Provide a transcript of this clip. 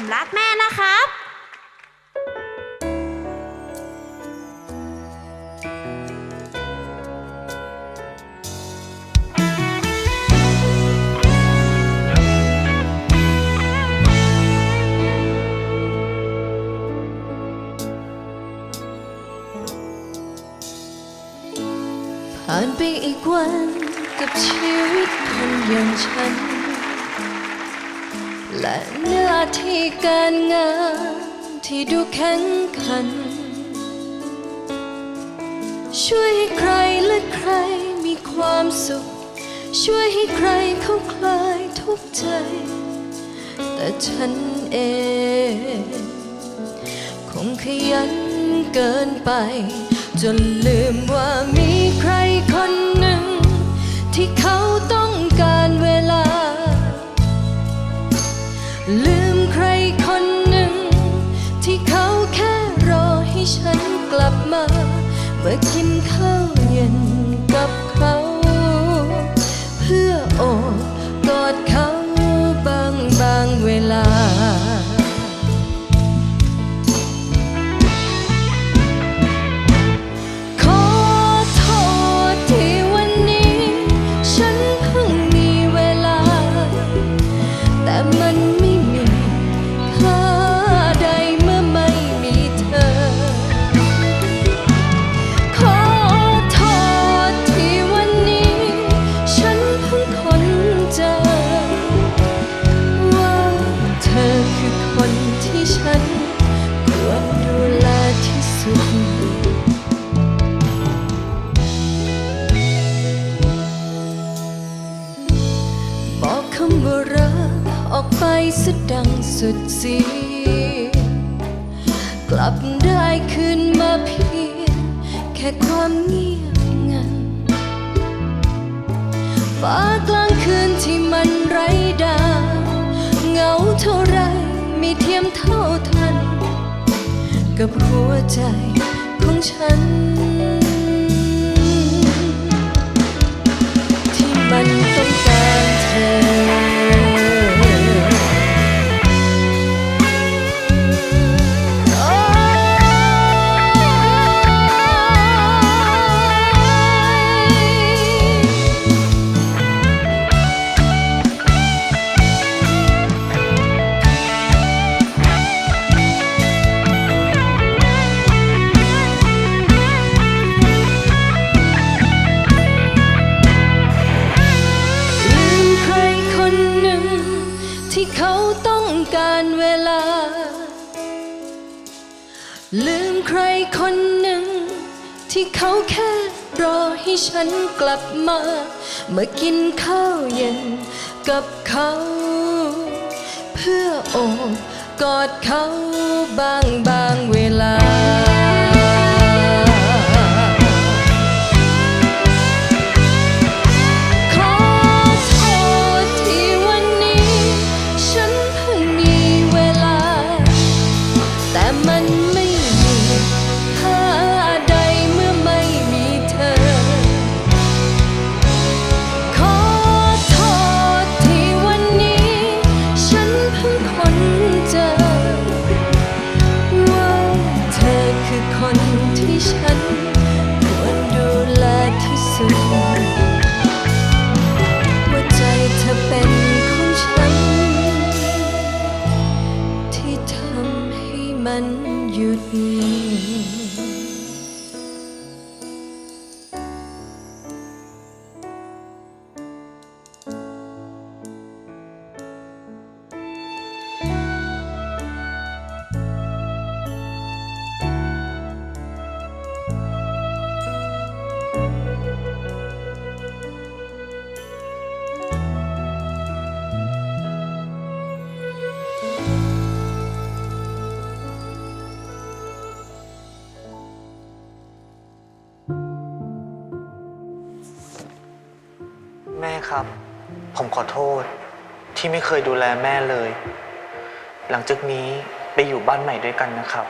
ผมรักแม่นะครับผ่านไปอีกวันกับชีวิตคนอย่างฉัน และหน้าที่การงานที่ดูแข็งขัน ช่วยให้ใครและใครมีความสุข ช่วยให้ใครเขาคลายทุกข์ใจ แต่ฉันเอง คงขยันเกินไป จนลืมว่ามี ลืมใครคนหนึ่ง ที่เขาแค่รอให้ฉันกลับมา เมื่อกินข้าว คำว่ารักออกไปสุดดังสุดเสียงกลับได้คืนมาเพียงแค่ความเงียบงันฟ้ากลางคืนที่มันไร้ดาวเหงาเท่าไรไม่เทียมเท่าทัน กับหัวใจของฉัน ที่มัน ลืมใครคนหนึ่ง ที่เขาแค่รอให้ฉันกลับมามากินข้าวเย็นกับเขา เพื่อโอบกอดเขาบางบางเวลา หยุด แม่ครับ ผมขอโทษที่ไม่เคยดูแลแม่เลย หลังจากนี้ไปอยู่บ้านใหม่ด้วยกันนะครับ